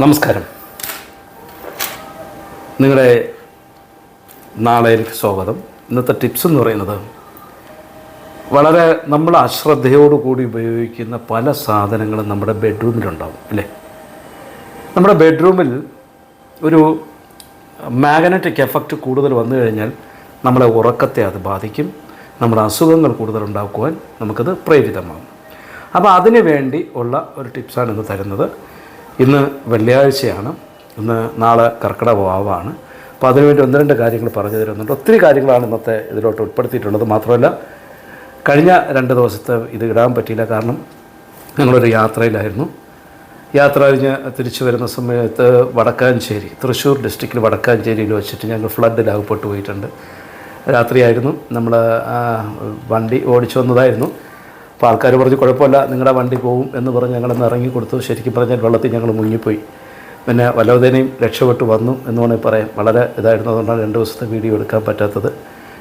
നമസ്കാരം. നിങ്ങളുടെ നാളേക്ക് സ്വാഗതം. ഇന്നത്തെ ടിപ്സ് എന്ന് പറയുന്നത് വളരെ നമ്മൾ അശ്രദ്ധയോടുകൂടി ഉപയോഗിക്കുന്ന പല സാധനങ്ങളും നമ്മുടെ ബെഡ്റൂമിലുണ്ടാവും അല്ലേ? നമ്മുടെ ബെഡ്റൂമിൽ ഒരു മാഗ്നറ്റിക് എഫക്റ്റ് കൂടുതൽ വന്നു കഴിഞ്ഞാൽ നമ്മളെ ഉറക്കത്തെ അത് ബാധിക്കും നമ്മുടെ അസുഖങ്ങൾ കൂടുതൽ ഉണ്ടാക്കുവാൻ നമുക്കത് പ്രേരിതമാകും. അപ്പോൾ അതിനു വേണ്ടി ഉള്ള ഒരു ടിപ്സാണ് ഇന്ന് തരുന്നത്. ഇന്ന് വെള്ളിയാഴ്ചയാണ്. ഇന്ന് നാളെ കർക്കിടക ഭാവമാണ് അപ്പോൾ അതിനുവേണ്ടി ഒന്ന് രണ്ട് കാര്യങ്ങൾ പറഞ്ഞു തരുന്നുണ്ട്. ഒത്തിരി കാര്യങ്ങളാണ് ഇന്നത്തെ ഇതിലോട്ട് ഉൾപ്പെടുത്തിയിട്ടുള്ളത്. മാത്രമല്ല കഴിഞ്ഞ രണ്ട് ദിവസത്തെ ഇത് ഇടാൻ പറ്റിയില്ല. കാരണം ഞങ്ങളൊരു യാത്രയിലായിരുന്നു. യാത്ര കഴിഞ്ഞ് തിരിച്ചു വരുന്ന സമയത്ത് വടക്കാഞ്ചേരി തൃശ്ശൂർ ഡിസ്ട്രിക്റ്റിൽ വടക്കാഞ്ചേരിയിൽ വെച്ചിട്ട് ഞങ്ങൾ ഫ്ലഡിൽ അകപ്പെട്ടു പോയിട്ടുണ്ട്. രാത്രിയായിരുന്നു. നമ്മൾ വണ്ടി ഓടിച്ചു വന്നതായിരുന്നു. അപ്പോൾ ആൾക്കാർ പറഞ്ഞു കുഴപ്പമില്ല നിങ്ങളുടെ വണ്ടി പോകും എന്ന് പറഞ്ഞ് ഞങ്ങളൊന്ന് ഇറങ്ങി കൊടുത്തു. ശരിക്കും പറഞ്ഞാൽ വെള്ളത്തിൽ ഞങ്ങൾ മുങ്ങിപ്പോയി. പിന്നെ വല്ലവതേനെയും രക്ഷപ്പെട്ടു വന്നു എന്ന് വേണമെങ്കിൽ പറയാം. വളരെ ഇതായിരുന്നു അതുകൊണ്ടാണ് രണ്ട് ദിവസത്തെ വീഡിയോ എടുക്കാൻ പറ്റാത്തത്.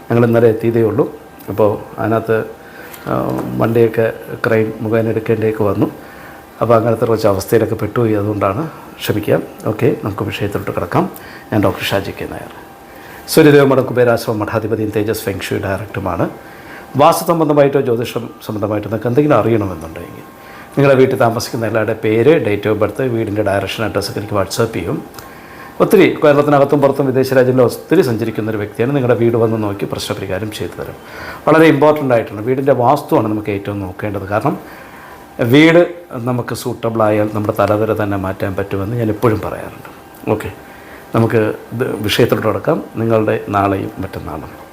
ഞങ്ങൾ ഇന്നലെ എത്തിയതേ ഉള്ളൂ. അപ്പോൾ അതിനകത്ത് വണ്ടിയൊക്കെ ക്രൈൻ മുഖേന എടുക്കേണ്ടിയൊക്കെ വന്നു. അപ്പോൾ അങ്ങനത്തെ കുറച്ച് അവസ്ഥയിലൊക്കെ പെട്ടുപോയി അതുകൊണ്ടാണ് ക്ഷമിക്കാം. ഓക്കെ നമുക്ക് വിഷയത്തിലോട്ട് കിടക്കാം. ഞാൻ ഡോക്ടർ ഷാജി കെ നായർ. സൂര്യദേവ മഠ കുബേരാശ്രമ മഠാധിപതിയും തേജസ് ഫെങ്ഷു ഡയറക്ടറുമാണ്. വാസ്തു സംബന്ധമായിട്ടോ ജ്യോതിഷം സംബന്ധമായിട്ടോ നിങ്ങൾക്ക് എന്തെങ്കിലും അറിയണമെന്നുണ്ടെങ്കിൽ നിങ്ങളുടെ വീട്ടിൽ താമസിക്കുന്ന എല്ലാവരുടെ പേര് ഡേറ്റ് ഓഫ് ബർത്ത് വീടിന്റെ ഡയറക്ഷൻ അഡ്രസ്സൊക്കെ എനിക്ക് വാട്സാപ്പ് ചെയ്യും. ഒത്തിരി കേരളത്തിനകത്തും പുറത്തും വിദേശ രാജ്യങ്ങളിൽ ഒത്തിരി സഞ്ചരിക്കുന്ന ഒരു വ്യക്തിയാണ്. നിങ്ങളുടെ വീട് വന്ന് നോക്കി പ്രശ്നപരിഹാരം ചെയ്തു തരും. വളരെ ഇമ്പോർട്ടന്റ് ആയിട്ടുണ്ട് വീടിന്റെ വാസ്തുവാണ് നമുക്ക് ഏറ്റവും നോക്കേണ്ടത്. കാരണം വീട് നമുക്ക് സൂട്ടബിൾ ആയാൽ നമ്മുടെ തലവര തന്നെ മാറ്റാൻ പറ്റുമെന്ന് ഞാൻ എപ്പോഴും പറയാറുണ്ട്. ഓക്കെ നമുക്ക് വിഷയത്തിലോട്ട് കിടക്കാം. നിങ്ങളുടെ നാളെയും മറ്റന്നാളും.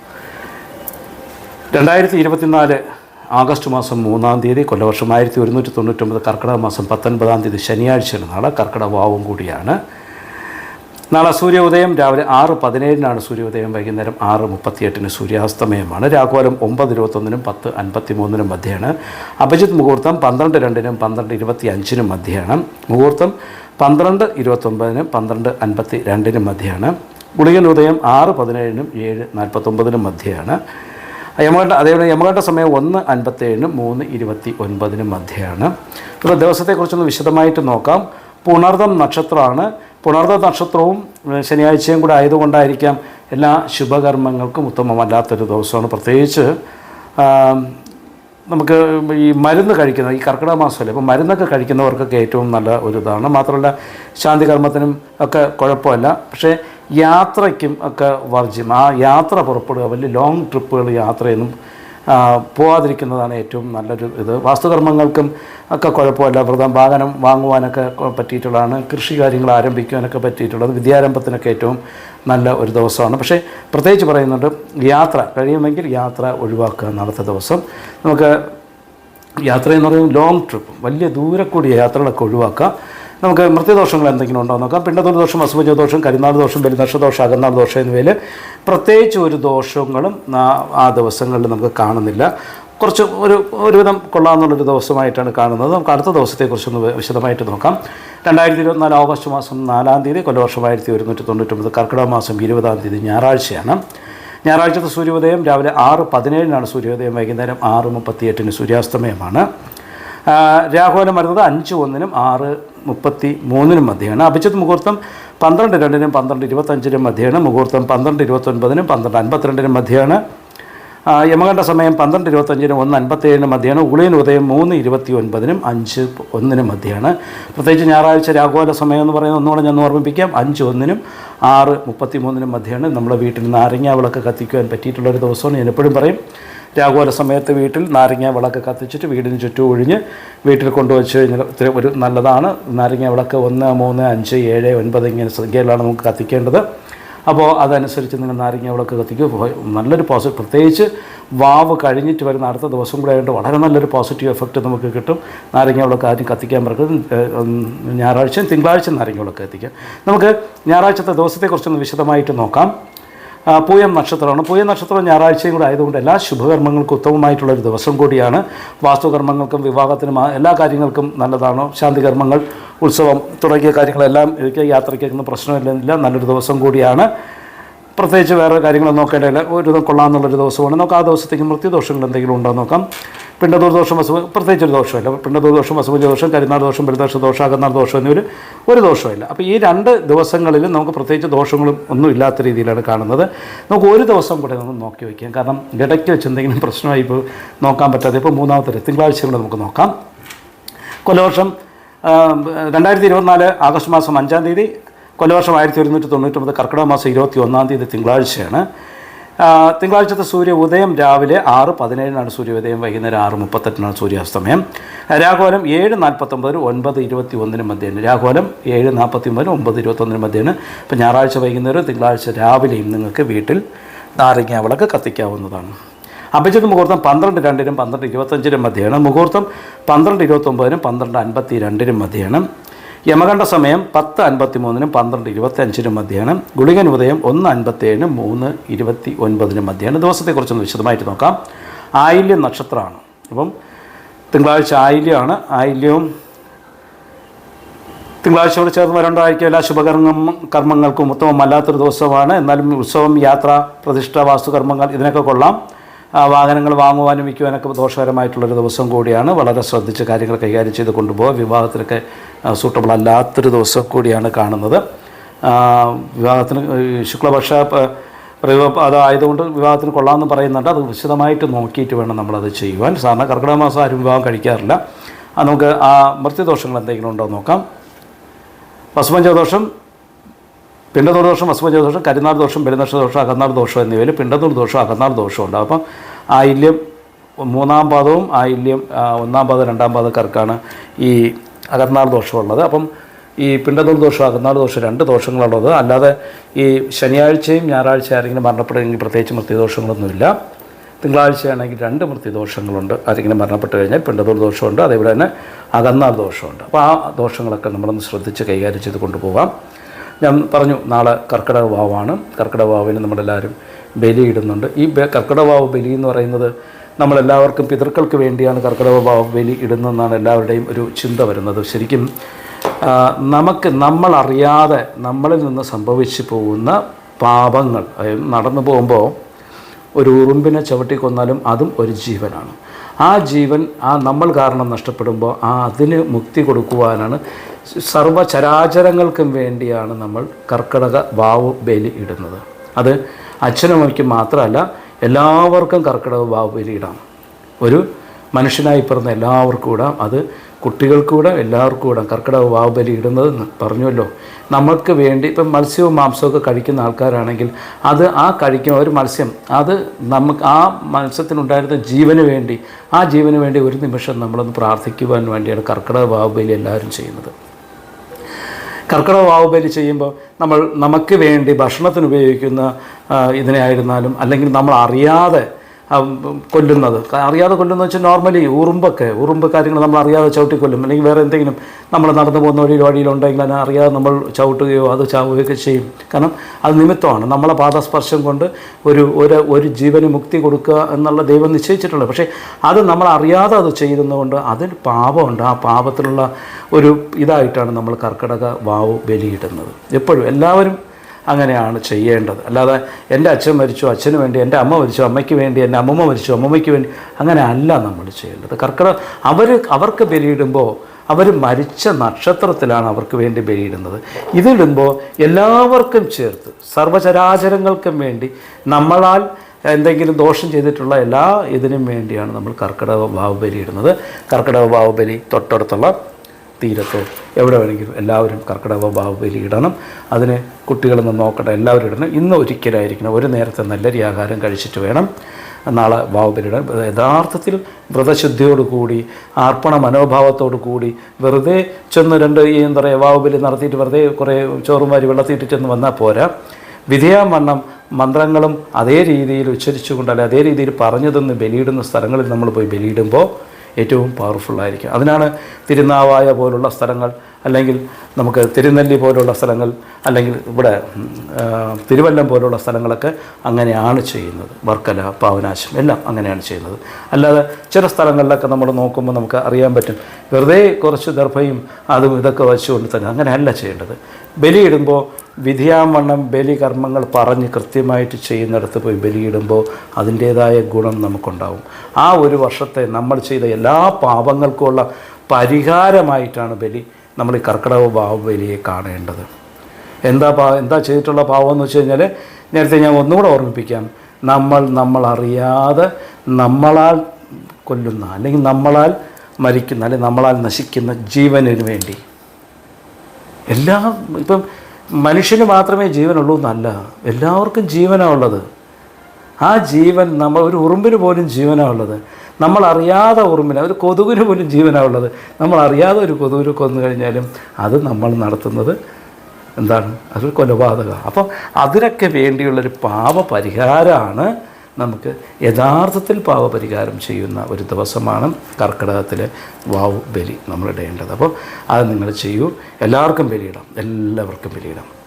രണ്ടായിരത്തി ഇരുപത്തിനാല് ആഗസ്റ്റ് മാസം മൂന്നാം തീയതി കൊല്ലവർഷം ആയിരത്തി ഒരുന്നൂറ്റി തൊണ്ണൂറ്റൊമ്പത് കർക്കിടക മാസം പത്തൊൻപതാം തീയതി ശനിയാഴ്ചയാണ് നാളെ കർക്കിടക വാവും കൂടിയാണ്. നാളെ സൂര്യോദയം രാവിലെ ആറ് പതിനേഴിനാണ് സൂര്യോദയം വൈകുന്നേരം ആറ് മുപ്പത്തിയെട്ടിന് സൂര്യാസ്തമയമാണ്. രാഘോലം ഒമ്പത് ഇരുപത്തൊന്നിനും പത്ത് അൻപത്തി മൂന്നിനും മധ്യയാണ് അഭിജിത്ത് മുഹൂർത്തം പന്ത്രണ്ട് രണ്ടിനും പന്ത്രണ്ട് ഇരുപത്തി അഞ്ചിനും മധ്യയാണ് മുഹൂർത്തം പന്ത്രണ്ട് ഇരുപത്തൊമ്പതിനും പന്ത്രണ്ട് അൻപത്തി രണ്ടിനും മധ്യയാണ് ഗുളികൻ ഉദയം ആറ് പതിനേഴിനും ഏഴ് നാൽപ്പത്തൊമ്പതിനും മധ്യയാണ് യമകണ്ഠ അതേപോലെ യമകണ്ഠ സമയം ഒന്ന് അൻപത്തേഴിനും മൂന്ന് ഇരുപത്തി ഒൻപതിനും മധ്യയാണ്. ഇപ്പോൾ ദിവസത്തെക്കുറിച്ചൊന്ന് വിശദമായിട്ട് നോക്കാം. പുണർദം നക്ഷത്രമാണ്. പുണർദ നക്ഷത്രവും ശനിയാഴ്ചയും കൂടെ ആയതുകൊണ്ടായിരിക്കാം എല്ലാ ശുഭകർമ്മങ്ങൾക്കും ഉത്തമമല്ലാത്തൊരു ദിവസമാണ്. പ്രത്യേകിച്ച് നമുക്ക് ഈ മരുന്ന് കഴിക്കുന്ന ഈ കർക്കിടക മാസമല്ലേ അപ്പോൾ മരുന്നൊക്കെ കഴിക്കുന്നവർക്കൊക്കെ ഏറ്റവും നല്ല ഒരു ഇതാണ്. മാത്രമല്ല ശാന്തി കർമ്മത്തിനും ഒക്കെ കുഴപ്പമല്ല. പക്ഷേ യാത്രയ്ക്കും ഒക്കെ വർജ്യം ആ യാത്ര പുറപ്പെടുക വലിയ ലോങ് ട്രിപ്പുകൾ യാത്രയൊന്നും പോവാതിരിക്കുന്നതാണ് ഏറ്റവും നല്ലൊരു ഇത്. വാസ്തുകർമ്മങ്ങൾക്കും ഒക്കെ കുഴപ്പമില്ല. വ്രതം വാഹനം വാങ്ങുവാനൊക്കെ പറ്റിയിട്ടുള്ളതാണ്. കൃഷി കാര്യങ്ങൾ ആരംഭിക്കുവാനൊക്കെ പറ്റിയിട്ടുള്ളത്. വിദ്യാരംഭത്തിനൊക്കെ ഏറ്റവും നല്ല ഒരു ദിവസമാണ്. പക്ഷേ പ്രത്യേകിച്ച് പറയുന്നുണ്ട് യാത്ര കഴിയുമെങ്കിൽ യാത്ര ഒഴിവാക്കുക നാളത്തെ ദിവസം. നമുക്ക് യാത്ര എന്ന് പറയുന്നത് ലോങ് ട്രിപ്പ് വലിയ ദൂരെ കൂടിയ യാത്രകളൊക്കെ ഒഴിവാക്കുക. നമുക്ക് മൃത്യുദോഷങ്ങൾ എന്തെങ്കിലും ഉണ്ടോ നോക്കാം. പിണ്ടതൊരു ദോഷം അസുഭജ ദോഷം കരിനാൾ ദോഷം ബലിനക്ഷദോഷം അകന്നാൾ ദോഷം എന്നിവയിൽ പ്രത്യേകിച്ച് ഒരു ദോഷങ്ങളും ആ- ദിവസങ്ങളിൽ നമുക്ക് കാണുന്നില്ല. കുറച്ച് ഒരു ഒരുവിധം കൊള്ളാമെന്നുള്ളൊരു ദിവസമായിട്ടാണ് കാണുന്നത്. നമുക്ക് അടുത്ത ദിവസത്തെക്കുറിച്ചൊന്ന് വിശദമായിട്ട് നോക്കാം. രണ്ടായിരത്തി ഇരുപത്തിനാല് ഓഗസ്റ്റ് മാസം നാലാം തീയതി കൊല്ലവർഷം ആയിരത്തി ഒരുന്നൂറ്റി തൊണ്ണൂറ്റൊമ്പത് കർക്കിടക മാസം ഇരുപതാം തീയതി ഞായറാഴ്ചയാണ്. ഞായറാഴ്ചത്തെ സൂര്യോദയം രാവിലെ ആറ് പതിനേഴിനാണ് സൂര്യോദയം വൈകുന്നേരം ആറ് മുപ്പത്തിയെട്ടിന് സൂര്യാസ്തമയമാണ്. രാഹുലം വരുന്നത് അഞ്ച് ഒന്നിനും ആറ് മുപ്പത്തി മൂന്നിനും മധ്യമാണ് അഭിജിത്ത് മുഹൂർത്തം പന്ത്രണ്ട് രണ്ടിനും പന്ത്രണ്ട് ഇരുപത്തഞ്ചിനും മധ്യമാണ് മുഹൂർത്തം പന്ത്രണ്ട് ഇരുപത്തൊൻപതിനും പന്ത്രണ്ട് അൻപത്തിരണ്ടിനും മധ്യമാണ് ആ, യമകണ്ഠ സമയം പന്ത്രണ്ട് ഇരുപത്തഞ്ചിനും ഒന്ന് അൻപത്തേഴിനും മധ്യമാണ് ഉളിയൻ ഉദയം മൂന്ന് ഇരുപത്തി ഒൻപതിനും അഞ്ച് ഒന്നിനും മധ്യമാണ് പ്രത്യേകിച്ച് ഞായറാഴ്ച രാഘോല സമയം എന്ന് പറയുന്നത് ഒന്നുകൂടെ ഞാൻ ഓർമ്മിപ്പിക്കാം. അഞ്ച് ഒന്നിനും ആറ് മുപ്പത്തി മൂന്നിനും മധ്യമാണ് നമ്മുടെ വീട്ടിൽ നാരങ്ങ വിളക്ക് കത്തിക്കുവാൻ പറ്റിയിട്ടുള്ളൊരു ദിവസമാണ്. ഞാൻ എപ്പോഴും പറയും രാഘോല സമയത്ത് വീട്ടിൽ നാരങ്ങ വിളക്ക് കത്തിച്ചിട്ട് വീടിന് ചുറ്റും ഒഴിഞ്ഞ് വീട്ടിൽ കൊണ്ടുവച്ച് കഴിഞ്ഞാൽ ഇത്ര ഒരു നല്ലതാണ്. നാരങ്ങ വിളക്ക് ഒന്ന് മൂന്ന് അഞ്ച് ഏഴ് ഒൻപത് ഇങ്ങനെ സംഖ്യയിലാണ് നമുക്ക് കത്തിക്കേണ്ടത്. അപ്പോൾ അതനുസരിച്ച് നിങ്ങൾ നാരങ്ങ വിളക്ക് കത്തിക്കുക. നല്ലൊരു പോസിറ്റീവ് പ്രത്യേകിച്ച് വാവ് കഴിഞ്ഞിട്ട് വരുന്ന അടുത്ത ദിവസം കൂടെ ആയതുകൊണ്ട് വളരെ നല്ലൊരു പോസിറ്റീവ് എഫക്റ്റ് നമുക്ക് കിട്ടും. നാരങ്ങ വിളക്ക് ആദ്യം കത്തിക്കാൻ പറക്കും ഞായറാഴ്ചയും തിങ്കളാഴ്ച നാരങ്ങ വിളക്ക് കത്തിക്കാം നമുക്ക് ഞായറാഴ്ചത്തെ ദിവസത്തെക്കുറിച്ചൊന്ന് വിശദമായിട്ട് നോക്കാം. പൂയം നക്ഷത്രമാണ്. പൂയം നക്ഷത്രം ഞായറാഴ്ചയും കൂടെ ആയതുകൊണ്ട് എല്ലാ ശുഭകർമ്മങ്ങൾക്കും ഉത്തമമായിട്ടുള്ള ഒരു ദിവസം കൂടിയാണ്. വാസ്തുകർമ്മങ്ങൾക്കും വിവാഹത്തിനും എല്ലാ കാര്യങ്ങൾക്കും നല്ലതാണ്? ശാന്തികർമ്മങ്ങൾ ഉത്സവം തുടങ്ങിയ കാര്യങ്ങളെല്ലാം യാത്രയ്ക്കൊന്നും പ്രശ്നമില്ലെന്നില്ല. നല്ലൊരു ദിവസം കൂടിയാണ്. പ്രത്യേകിച്ച് വേറെ കാര്യങ്ങളൊന്നും നോക്കേണ്ടതില്ല. ഒരു കൊള്ളാം കൊള്ളാമെന്നുള്ളൊരു ദിവസമാണ്. നമുക്ക് ആ ദിവസത്തേക്ക് മൃത്യുദോഷങ്ങൾ എന്തെങ്കിലും ഉണ്ടോ നോക്കാം. പിണ്ടതൂർ ദോഷം വസു പ്രത്യേകിച്ച് ഒരു ദോഷമില്ല പിണ്ടതൂർ ദോഷം അസുഖ ദോഷം കരിനാൾ ദോഷം പെരുദോഷ ദോഷം അകന്നാൾ ദോഷം എന്നിവർ ഒരു ദോഷമില്ല അപ്പോൾ ഈ രണ്ട് ദിവസങ്ങളിൽ നമുക്ക് പ്രത്യേകിച്ച് ദോഷങ്ങളും ഒന്നും ഇല്ലാത്ത രീതിയിലാണ് കാണുന്നത്. നമുക്ക് ഒരു ദിവസം കൂടെ നമുക്ക് നോക്കി വയ്ക്കാം. കാരണം ഇടയ്ക്ക് വെച്ച് എന്തെങ്കിലും പ്രശ്നമായി ഇപ്പോൾ നോക്കാൻ പറ്റാതെ ഇപ്പോൾ മൂന്നാമത്തെ തിങ്കളാഴ്ച തിങ്കളാഴ്ചകൾ നമുക്ക് നോക്കാം. കൊലവർഷം രണ്ടായിരത്തി ഇരുപത്തിനാല് ആഗസ്റ്റ് മാസം അഞ്ചാം തീയതി കൊലവർഷം ആയിരത്തി ഒരുന്നൂറ്റി തൊണ്ണൂറ്റൊമ്പത് കർക്കിടക മാസം ഇരുപത്തി ഒന്നാം തീയതി തിങ്കളാഴ്ചയാണ്. തിങ്കളാഴ്ചത്തെ സൂര്യ ഉദയം രാവിലെ ആറ് പതിനേഴിനാണ് സൂര്യോദയം വൈകുന്നേരം ആറ് മുപ്പത്തെട്ടിനാണ് സൂര്യാസ്തമയം. രാഘോലം ഏഴ് നാൽപ്പത്തൊമ്പതിന് ഒൻപത് ഇരുപത്തി ഒന്നിന് മധ്യേന് രാഘോലം ഏഴ് നാൽപ്പത്തി ഒമ്പതിന് ഒമ്പത് ഇരുപത്തൊന്നിന് മധ്യേന് ഇപ്പം ഞായറാഴ്ച വൈകുന്നേരം തിങ്കളാഴ്ച രാവിലെയും നിങ്ങൾക്ക് വീട്ടിൽ നാരങ്ങ വിളക്ക് കത്തിക്കാവുന്നതാണ്. അഭിജിത് മുഹൂർത്തം പന്ത്രണ്ട് രണ്ടിനും പന്ത്രണ്ട് ഇരുപത്തഞ്ചിനും മധ്യയാണ്. മുഹൂർത്തം പന്ത്രണ്ട് ഇരുപത്തൊമ്പതിനും പന്ത്രണ്ട് അൻപത്തി രണ്ടിനും മധ്യയാണ്. യമകണ്ഠ സമയം പത്ത് അൻപത്തി മൂന്നിനും പന്ത്രണ്ട് ഇരുപത്തി അഞ്ചിനും മധ്യയാണ് ഗുളികൻ ഉദയം ഒന്ന് അൻപത്തേഴിനും മൂന്ന് ഇരുപത്തി ഒൻപതിനും മധ്യയാണ് ദിവസത്തെക്കുറിച്ചൊന്ന് വിശദമായിട്ട് നോക്കാം. ആയില്യം നക്ഷത്രമാണ്. അപ്പം തിങ്കളാഴ്ച ആയില്യമാണ്. ആയില്യവും തിങ്കളാഴ്ചയോട് ചേർന്ന് വരേണ്ടതായിരിക്കും എല്ലാ ശുഭകർമ്മ കർമ്മങ്ങൾക്കും ഉത്തമമല്ലാത്തൊരു ദിവസമാണ്. എന്നാലും ഉത്സവം യാത്ര പ്രതിഷ്ഠ വാസ്തുകർമ്മങ്ങൾ ഇതിനൊക്കെ കൊള്ളാം. വാഹനങ്ങൾ വാങ്ങുവാനും വിൽക്കുവാനൊക്കെ ദോഷകരമായിട്ടുള്ളൊരു ദിവസം കൂടിയാണ്. വളരെ ശ്രദ്ധിച്ച് കാര്യങ്ങൾ കൈകാര്യം ചെയ്ത് കൊണ്ടുപോകുക വിവാഹത്തിനൊക്കെ സൂട്ടബിൾ അല്ലാത്തൊരു ദിവസം കൂടിയാണ് കാണുന്നത്. വിവാഹത്തിന് ശുക്ലപക്ഷ അതായതുകൊണ്ട് വിവാഹത്തിന് കൊള്ളാമെന്ന് പറയുന്നുണ്ട്. അത് വിശദമായിട്ട് നോക്കിയിട്ട് വേണം നമ്മളത് ചെയ്യുവാൻ. സാധാരണ കർക്കിടക മാസം ആരും വിവാഹം കഴിക്കാറില്ല. നമുക്ക് ആ മൃത്യുദോഷങ്ങൾ എന്തെങ്കിലും ഉണ്ടോ നോക്കാം. വസുപഞ്ചദോഷം പിണ്ടതൂർ ദോഷം അസുഭജ ദോഷം കരുനാട് ദോഷം പെരുന്നക്ഷ ദോഷം അകന്നാൾ ദോഷം എന്നിവയിൽ പിണ്ടതൂർ ദോഷം അകന്നാൾ ഉണ്ട്. അപ്പം ആയില്യം മൂന്നാം പാദവും ആയില്യം ഒന്നാം പാദം രണ്ടാം പാദക്കാർക്കാണ് ഈ അകന്നാൾ ദോഷമുള്ളത്. അപ്പം ഈ പിണ്ടതൂർ ദോഷം അകന്നാൾ ദോഷം രണ്ട് ദോഷങ്ങളുള്ളത് അല്ലാതെ ഈ ശനിയാഴ്ചയും ഞായറാഴ്ച ആരെങ്കിലും മരണപ്പെടുമെങ്കിൽ പ്രത്യേകിച്ച് മൃത്യുദോഷങ്ങളൊന്നുമില്ല. തിങ്കളാഴ്ചയാണെങ്കിൽ രണ്ട് മൃത്യുദോഷങ്ങളുണ്ട്. ആരെങ്കിലും മരണപ്പെട്ട് കഴിഞ്ഞാൽ പിണ്ടതൂർ ദോഷമുണ്ട്. അതേപോലെ തന്നെ അകന്നാൾ ദോഷമുണ്ട്. അപ്പോൾ ആ ദോഷങ്ങളൊക്കെ നമ്മളൊന്ന് ശ്രദ്ധിച്ച് കൈകാര്യം ചെയ്ത് കൊണ്ടുപോകാം ഞാൻ പറഞ്ഞു നാളെ കർക്കിടക വാവാണ്. കർക്കിടക വാവിന് നമ്മളെല്ലാവരും ബലിയിടുന്നുണ്ട്. ഈ കർക്കിടക വാവ് ബലി എന്ന് പറയുന്നത് നമ്മളെല്ലാവർക്കും പിതൃക്കൾക്ക് വേണ്ടിയാണ് കർക്കിടക വാവ് ബലി ഇടുന്നതെന്നാണ് എല്ലാവരുടെയും ഒരു ചിന്ത വരുന്നത്. ശരിക്കും നമുക്ക് നമ്മളറിയാതെ നമ്മളിൽ നിന്ന് സംഭവിച്ചു പോകുന്ന പാപങ്ങൾ നടന്നു പോകുമ്പോൾ ഒരു ഉറുമ്പിനെ ചവിട്ടി കൊന്നാലും അതും ഒരു ജീവനാണ്. ആ ജീവൻ ആ നമ്മൾ കാരണം നഷ്ടപ്പെടുമ്പോൾ ആ അതിന് മുക്തി കൊടുക്കുവാനാണ് സർവചരാചരങ്ങൾക്കും വേണ്ടിയാണ് നമ്മൾ കർക്കിടക വാവ് ബലി ഇടുന്നത്. അത് അച്ഛനും അമ്മയ്ക്കും മാത്രമല്ല എല്ലാവർക്കും കർക്കിടക വാവ് ബലി ഇടാം. ഒരു മനുഷ്യനായി പിറന്ന എല്ലാവർക്കും ഇടാം. അത് കുട്ടികൾക്കും ഇടാം എല്ലാവർക്കും ഇടാം. കർക്കിടക വാവ് ബലി ഇടുന്നത് ന്ന് പറഞ്ഞുവല്ലോ. നമുക്ക് വേണ്ടി ഇപ്പം മത്സ്യവും മാംസവും കഴിക്കുന്ന ആൾക്കാരാണെങ്കിൽ അത് ആ കഴിക്കുന്ന ഒരു മത്സ്യം അത് നമുക്ക് ആ മത്സ്യത്തിനുണ്ടായിരുന്ന ജീവന് വേണ്ടി ആ ജീവന് വേണ്ടി ഒരു നിമിഷം നമ്മളൊന്ന് പ്രാർത്ഥിക്കുവാൻ വേണ്ടിയാണ് കർക്കിടക വാവ് ബലി എല്ലാവരും ചെയ്യുന്നത്. കർക്കിടക വാവുബലി ചെയ്യുമ്പോൾ നമ്മൾ നമുക്ക് വേണ്ടി ഭക്ഷണത്തിന് ഉപയോഗിക്കുന്ന ഇതിനെ ആയിരുന്നാലും അല്ലെങ്കിൽ നമ്മൾ അറിയാതെ കൊല്ലുന്നത്. അറിയാതെ കൊല്ലുന്നത് വെച്ചാൽ നോർമലി ഉറുമ്പൊക്കെ ഉറുമ്പ് കാര്യങ്ങൾ നമ്മൾ അറിയാതെ ചവിട്ടി കൊല്ലും അല്ലെങ്കിൽ വേറെ എന്തെങ്കിലും നമ്മൾ നടന്നു പോകുന്ന ഒരു വഴിയിലുണ്ടെങ്കിൽ അതിനെ അറിയാതെ നമ്മൾ ചവിട്ടുകയോ അത് ചാവുകയൊക്കെ ചെയ്യും. കാരണം അത് നിമിത്തമാണ്. നമ്മളെ പാദസ്പർശം കൊണ്ട് ഒരു ഒരു ഒരു ജീവന് മുക്തി കൊടുക്കുക എന്നുള്ള ദൈവം നിശ്ചയിച്ചിട്ടുള്ളത്. പക്ഷേ അത് നമ്മൾ അറിയാതെ അത് ചെയ്യുന്നതുകൊണ്ട് അതിൽ പാപമുണ്ട്. ആ പാപത്തിലുള്ള ഒരു ഇതായിട്ടാണ് നമ്മൾ കർക്കിടക വാവ് ബലിയിടുന്നത്. എപ്പോഴും എല്ലാവരും അങ്ങനെയാണ് ചെയ്യേണ്ടത്. അല്ലാതെ എന്റെ അച്ഛൻ മരിച്ചു അച്ഛന് വേണ്ടി എന്റെ അമ്മ മരിച്ചു അമ്മയ്ക്ക് വേണ്ടി എന്റെ അമ്മമ്മ മരിച്ചു അമ്മമ്മയ്ക്ക് വേണ്ടി അങ്ങനെ അല്ല നമ്മൾ ചെയ്യേണ്ടത്. കർക്കിടക അവർ അവർക്ക് ബലിയിടുമ്പോൾ അവർ മരിച്ച നക്ഷത്രത്തിലാണ് അവർക്ക് വേണ്ടി ബലിയിടുന്നത്. ഇതിടുമ്പോൾ എല്ലാവർക്കും ചേർത്ത് സർവചരാചരങ്ങൾക്കും വേണ്ടി നമ്മളാൽ എന്തെങ്കിലും ദോഷം ചെയ്തിട്ടുള്ള എല്ലാ ഇതിനും വേണ്ടിയാണ് നമ്മൾ കർക്കിടക ബാഹുബലി ഇടുന്നത് കർക്കിടക ബലി തൊട്ടടുത്തുള്ള തീരത്തോ എവിടെ വേണമെങ്കിലും എല്ലാവരും കർക്കിടക ബാഹുബലി ഇടണം. അതിന് കുട്ടികളൊന്ന് നോക്കട്ടെ എല്ലാവരും ഇടണം. ഇന്ന് ഒരിക്കലായിരിക്കണം. ഒരു നേരത്തെ നല്ല ആഹാരം കഴിച്ചിട്ട് വേണം നാളെ ബാഹുബലി ഇടാൻ. യഥാർത്ഥത്തിൽ വ്രതശുദ്ധിയോടുകൂടി അർപ്പണ മനോഭാവത്തോടു കൂടി വെറുതെ ചെന്ന് രണ്ട് എന്താ പറയുക ബാഹുബലി നടത്തിയിട്ട് വെറുതെ കുറേ ചോറുമാരി വെള്ളത്തിയിട്ട് ചെന്ന് വന്നാൽ പോരാ. വിധേയം വണ്ണം മന്ത്രങ്ങളും അതേ രീതിയിൽ ഉച്ചരിച്ചുകൊണ്ട് അല്ലെ അതേ രീതിയിൽ പറഞ്ഞതെന്ന് ബലിയിടുന്ന സ്ഥലങ്ങളിൽ നമ്മൾ പോയി ബലിയിടുമ്പോൾ ഏറ്റവും പവർഫുള്ളായിരിക്കും അതിനാണ് തിരുനാവായ പോലുള്ള സ്ഥലങ്ങൾ അല്ലെങ്കിൽ നമുക്ക് തിരുനെല്ലി പോലുള്ള സ്ഥലങ്ങൾ അല്ലെങ്കിൽ ഇവിടെ തിരുവല്ലം പോലുള്ള സ്ഥലങ്ങളൊക്കെ അങ്ങനെയാണ് ചെയ്യുന്നത്. വർക്കല പാവനാശം എല്ലാം അങ്ങനെയാണ് ചെയ്യുന്നത്. അല്ലാതെ ചില സ്ഥലങ്ങളിലൊക്കെ നമ്മൾ നോക്കുമ്പോൾ നമുക്ക് അറിയാൻ പറ്റും വെറുതെ കുറച്ച് ദർഭയും അതും ഇതൊക്കെ വച്ചുകൊണ്ട് തന്നെ അങ്ങനെയല്ല ചെയ്യേണ്ടത്. ബലിയിടുമ്പോൾ വിധിയാവണ്ണം ബലി കർമ്മങ്ങൾ പറഞ്ഞ് കൃത്യമായിട്ട് ചെയ്യുന്നിടത്ത് പോയി ബലിയിടുമ്പോൾ അതിന്റേതായ ഗുണം നമുക്കുണ്ടാവും. ആ ഒരു വർഷത്തെ നമ്മൾ ചെയ്ത എല്ലാ പാപങ്ങൾക്കുമുള്ള പരിഹാരമായിട്ടാണ് ബലി നമ്മൾ ഈ കർക്കിടക ഭാവ ബലിയെ കാണേണ്ടത്. എന്താ പാ എന്താ ചെയ്തിട്ടുള്ള പാവം എന്ന് വെച്ച് കഴിഞ്ഞാൽ നേരത്തെ ഞാൻ ഒന്നുകൂടെ ഓർമ്മിപ്പിക്കാം. നമ്മൾ നമ്മൾ അറിയാതെ നമ്മളാൽ കൊല്ലുന്ന അല്ലെങ്കിൽ നമ്മളാൽ മരിക്കുന്ന അല്ലെങ്കിൽ നമ്മളാൽ നശിക്കുന്ന ജീവനിന് വേണ്ടി. എല്ലാ ഇപ്പം മനുഷ്യന് മാത്രമേ ജീവനുള്ളൂ എന്നല്ല എല്ലാവർക്കും ജീവനാണുള്ളത് ആ ജീവൻ നമ്മൾ ഒരു ഉറുമ്പിന് പോലും ജീവനാണ് ഉള്ളത്. നമ്മൾ അറിയാതെ ഒരു കൊതുകിന് പോലും ജീവനാണ് ഉള്ളത്. നമ്മൾ അറിയാതെ ഒരു കൊതുകിനെ കൊന്നു കഴിഞ്ഞാലും അത് നമ്മൾ നടത്തുന്നത് എന്താണ്? അതൊരു കൊലപാതകമാണ് അപ്പോൾ അതിനൊക്കെ വേണ്ടിയുള്ളൊരു പാപപരിഹാരമാണ് നമുക്ക് യഥാർത്ഥത്തിൽ പാപപരിഹാരം ചെയ്യുന്ന ഒരു ദിവസമാണ് കർക്കിടകത്തിലെ വാവ് ബലി നമ്മൾ ഇടേണ്ടത്. അപ്പോൾ അത് നിങ്ങൾ ചെയ്യൂ. എല്ലാവർക്കും ബലിയിടാം. എല്ലാവർക്കും ബലിയിടാം.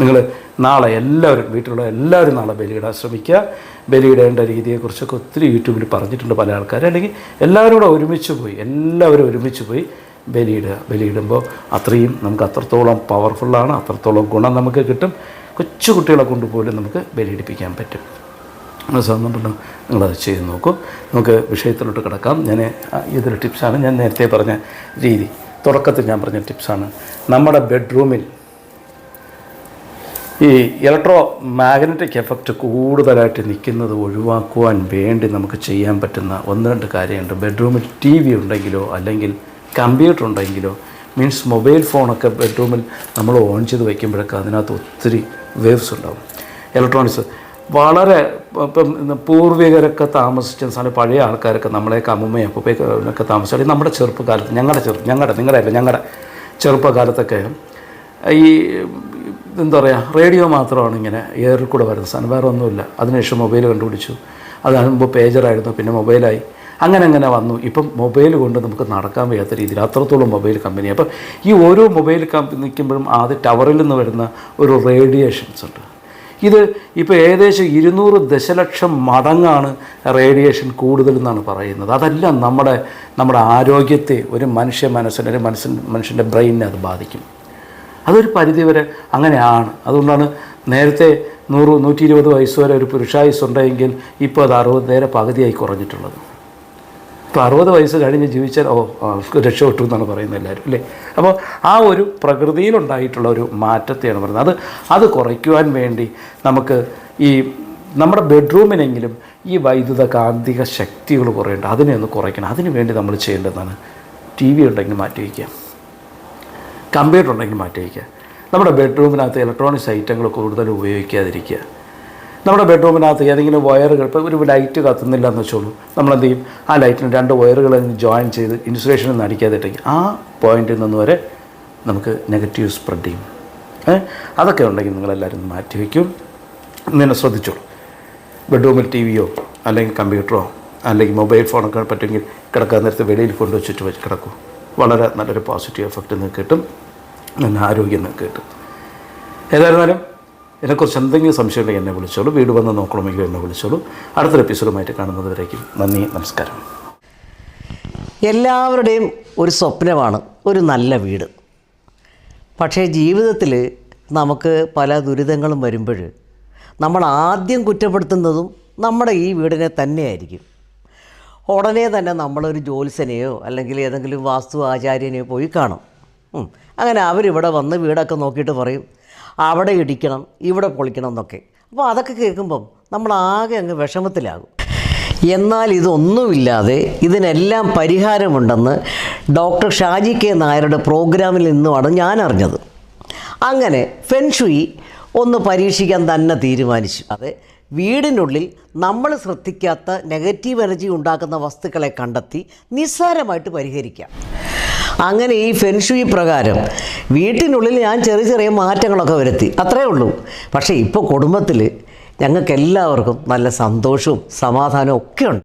നിങ്ങൾ നാളെ എല്ലാവരും വീട്ടിലുള്ള എല്ലാവരും നാളെ ബലിയിടാൻ ശ്രമിക്കുക. ബലിയിടേണ്ട രീതിയെക്കുറിച്ചൊക്കെ ഒത്തിരി യൂട്യൂബിൽ പറഞ്ഞിട്ടുണ്ട് പല ആൾക്കാർ അല്ലെങ്കിൽ എല്ലാവരും കൂടെ ഒരുമിച്ച് പോയി എല്ലാവരും ഒരുമിച്ച് പോയി ബലിയിടുക. ബലിയിടുമ്പോൾ അത്രയും നമുക്ക് അത്രത്തോളം പവർഫുള്ളാണ് അത്രത്തോളം ഗുണം നമുക്ക് കിട്ടും. കൊച്ചു കുട്ടികളെ കൊണ്ടുപോലും നമുക്ക് ബലിയിടിപ്പിക്കാൻ പറ്റും. സാധനം സംബന്ധം നിങ്ങളത് ചെയ്ത് നോക്കൂ. നമുക്ക് വിഷയത്തിലോട്ട് കിടക്കാം. ഞാൻ ഇതൊരു ടിപ്സാണ്. ഞാൻ നേരത്തെ പറഞ്ഞ രീതി തുടക്കത്തിൽ ഞാൻ പറഞ്ഞ ടിപ്സാണ്. നമ്മുടെ ബെഡ്റൂമിൽ ഈ ഇലക്ട്രോ മാഗ്നറ്റിക് എഫക്റ്റ് കൂടുതലായിട്ട് നിൽക്കുന്നത് ഒഴിവാക്കുവാൻ വേണ്ടി നമുക്ക് ചെയ്യാൻ പറ്റുന്ന ഒന്ന് രണ്ട് കാര്യമുണ്ട് ബെഡ്റൂമിൽ ടി വി ഉണ്ടെങ്കിലോ അല്ലെങ്കിൽ കമ്പ്യൂട്ടർ ഉണ്ടെങ്കിലോ മീൻസ് മൊബൈൽ ഫോണൊക്കെ ബെഡ്റൂമിൽ നമ്മൾ ഓൺ ചെയ്ത് വയ്ക്കുമ്പോഴൊക്കെ അതിനകത്ത് ഒത്തിരി വേവ്സ് ഉണ്ടാവും. ഇലക്ട്രോണിക്സ് വളരെ ഇപ്പം പൂർവികരൊക്കെ താമസിച്ച സ്ഥലം പഴയ ആൾക്കാരൊക്കെ നമ്മളെയൊക്കെ അമ്മമ്മയും അപ്പൂപ്പയൊക്കെ താമസിച്ചാൽ നമ്മുടെ ചെറുപ്പകാലത്ത് ഞങ്ങളുടെ ചെറുപ്പം ഞങ്ങളുടെ നിങ്ങളുടെ അല്ല ഞങ്ങളുടെ ചെറുപ്പകാലത്തൊക്കെ ഈ എന്താ പറയുക റേഡിയോ മാത്രമാണ് ഇങ്ങനെ എയറിൽ കൂടെ വരുന്ന സാധനം വേറെ ഒന്നുമില്ല. അതിനുശേഷം മൊബൈൽ കണ്ടുപിടിച്ചു. അതാണ് പേജറായിരുന്നു പിന്നെ മൊബൈലായി. അങ്ങനെ അങ്ങനെ വന്നു. ഇപ്പം മൊബൈൽ കൊണ്ട് നമുക്ക് നടക്കാൻ വയ്യാത്ത രീതിയിൽ അത്രത്തോളം മൊബൈൽ കമ്പനി. അപ്പം ഈ ഓരോ മൊബൈൽ കമ്പനി നിൽക്കുമ്പോഴും ആദ്യം ടവറിൽ നിന്ന് വരുന്ന ഒരു റേഡിയേഷൻസ് ഉണ്ട്. ഇത് ഇപ്പോൾ ഏകദേശം ഇരുന്നൂറ് ദശലക്ഷം മടങ്ങാണ് റേഡിയേഷൻ കൂടുതൽ എന്നാണ് പറയുന്നത്. അതെല്ലാം നമ്മുടെ നമ്മുടെ ആരോഗ്യത്തെ ഒരു മനുഷ്യ മനസ്സിനെ ഒരു മനുഷ്യൻ മനുഷ്യന്റെ ബ്രെയിനിനെ അത് ബാധിക്കും. അതൊരു പരിധിവരെ അങ്ങനെയാണ്. അതുകൊണ്ടാണ് നേരത്തെ നൂറ് നൂറ്റി ഇരുപത് വയസ്സ് വരെ ഒരു പുരുഷായുസ് ഉണ്ടെങ്കിൽ ഇപ്പോൾ അത് അറുപത് നേരെ പകുതിയായി കുറഞ്ഞിട്ടുള്ളത്. ഇപ്പോൾ അറുപത് വയസ്സ് കഴിഞ്ഞ് ജീവിച്ചാൽ ഓ രക്ഷപ്പെട്ടു എന്നാണ് പറയുന്നത് എല്ലാവരും അല്ലേ? അപ്പോൾ ആ ഒരു പ്രകൃതിയിലുണ്ടായിട്ടുള്ള ഒരു മാറ്റത്തെയാണ് പറയുന്നത്. അത് അത് കുറയ്ക്കുവാൻ വേണ്ടി നമുക്ക് ഈ നമ്മുടെ ബെഡ്റൂമിനെങ്കിലും ഈ വൈദ്യുത കാന്തിക ശക്തികൾ കുറയേണ്ട അതിനെ ഒന്ന് കുറയ്ക്കണം. അതിനു വേണ്ടി നമ്മൾ ചെയ്യേണ്ടതാണ് ടി വി ഉണ്ടെങ്കിൽ മാറ്റി വയ്ക്കുക. കമ്പ്യൂട്ടർ ഉണ്ടെങ്കിൽ മാറ്റി വയ്ക്കുക നമ്മുടെ ബെഡ്റൂമിനകത്ത് ഇലക്ട്രോണിക്സ് ഐറ്റങ്ങൾ കൂടുതൽ ഉപയോഗിക്കാതിരിക്കുക. നമ്മുടെ ബെഡ്റൂമിനകത്ത് ഏതെങ്കിലും വയറുകൾ ഇപ്പോൾ ഒരു ലൈറ്റ് കത്തുന്നില്ല എന്ന് വെച്ചോളൂ. നമ്മളെന്ത് ചെയ്യും? ആ ലൈറ്റിന് രണ്ട് വയറുകൾ ജോയിൻ ചെയ്ത് ഇൻസുലേഷൻ ഒന്നും അടിക്കാതിട്ടെങ്കിൽ ആ പോയിന്റിൽ നിന്ന് വരെ നമുക്ക് നെഗറ്റീവ് സ്പ്രെഡ് ചെയ്യും. അതൊക്കെ ഉണ്ടെങ്കിൽ നിങ്ങളെല്ലാവരും മാറ്റി വയ്ക്കും. ഇങ്ങനെ ശ്രദ്ധിച്ചോളൂ. ബെഡ്റൂമിൽ ടി വിയോ അല്ലെങ്കിൽ കമ്പ്യൂട്ടറോ അല്ലെങ്കിൽ മൊബൈൽ ഫോണൊക്കെ പറ്റുമെങ്കിൽ കിടക്കാൻ നേരത്തെ വെളിയിൽ കൊണ്ടുവച്ചിട്ട് വെച്ച് കിടക്കും. വളരെ നല്ലൊരു പോസിറ്റീവ് എഫക്റ്റ് നിങ്ങൾക്ക് കിട്ടും. നല്ല ആരോഗ്യം കിട്ടും. ഏതായിരുന്നാലും എന്നെക്കുറിച്ച് എന്തെങ്കിലും സംശയമുണ്ടെങ്കിൽ എന്നെ വിളിച്ചോളൂ. വീട് വന്ന് നോക്കണമെങ്കിൽ എന്നെ വിളിച്ചോളൂ. അടുത്തൊരു എപ്പിസോഡുമായിട്ട് കാണുന്നത് വരേക്കും നന്ദി നമസ്കാരം. എല്ലാവരുടെയും ഒരു സ്വപ്നമാണ് ഒരു നല്ല വീട്. പക്ഷേ ജീവിതത്തിൽ നമുക്ക് പല ദുരിതങ്ങളും വരുമ്പോൾ നമ്മൾ ആദ്യം കുറ്റപ്പെടുത്തുന്നതും നമ്മുടെ ഈ വീടിനെ തന്നെയായിരിക്കും. ഉടനെ തന്നെ നമ്മളൊരു ജ്യോത്സ്യനെയോ അല്ലെങ്കിൽ ഏതെങ്കിലും വാസ്തു ആചാര്യനെയോ പോയി കാണും. അങ്ങനെ അവരിവിടെ വന്ന് വീടൊക്കെ നോക്കിയിട്ട് പറയും അവിടെ ഇടിക്കണം ഇവിടെ പൊളിക്കണം എന്നൊക്കെ. അപ്പോൾ അതൊക്കെ കേൾക്കുമ്പം നമ്മൾ ആകെ അങ്ങ് വിഷമത്തിലാകും. എന്നാൽ ഇതൊന്നുമില്ലാതെ ഇതിനെല്ലാം പരിഹാരമുണ്ടെന്ന് ഡോക്ടർ ഷാജി കെ നായരുടെ പ്രോഗ്രാമിൽ നിന്നുമാണ് ഞാൻ അറിഞ്ഞത്. അങ്ങനെ ഫെൻഷുയി ഒന്ന് പരീക്ഷിക്കാൻ തന്നെ തീരുമാനിച്ചു. അതെ വീടിനുള്ളിൽ നമ്മൾ ശ്രദ്ധിക്കാത്ത നെഗറ്റീവ് എനർജി ഉണ്ടാക്കുന്ന വസ്തുക്കളെ കണ്ടെത്തി നിസ്സാരമായിട്ട് പരിഹരിക്കാം. അങ്ങനെ ഈ ഫെൻഷുയി പ്രകാരം വീട്ടിനുള്ളിൽ ഞാൻ ചെറിയ ചെറിയ മാറ്റങ്ങളൊക്കെ വരുത്തി. അത്രേ ഉള്ളൂ. പക്ഷേ ഇപ്പോൾ കുടുംബത്തിൽ ഞങ്ങൾക്ക് എല്ലാവർക്കും നല്ല സന്തോഷവും സമാധാനവും ഒക്കെ ഉണ്ട്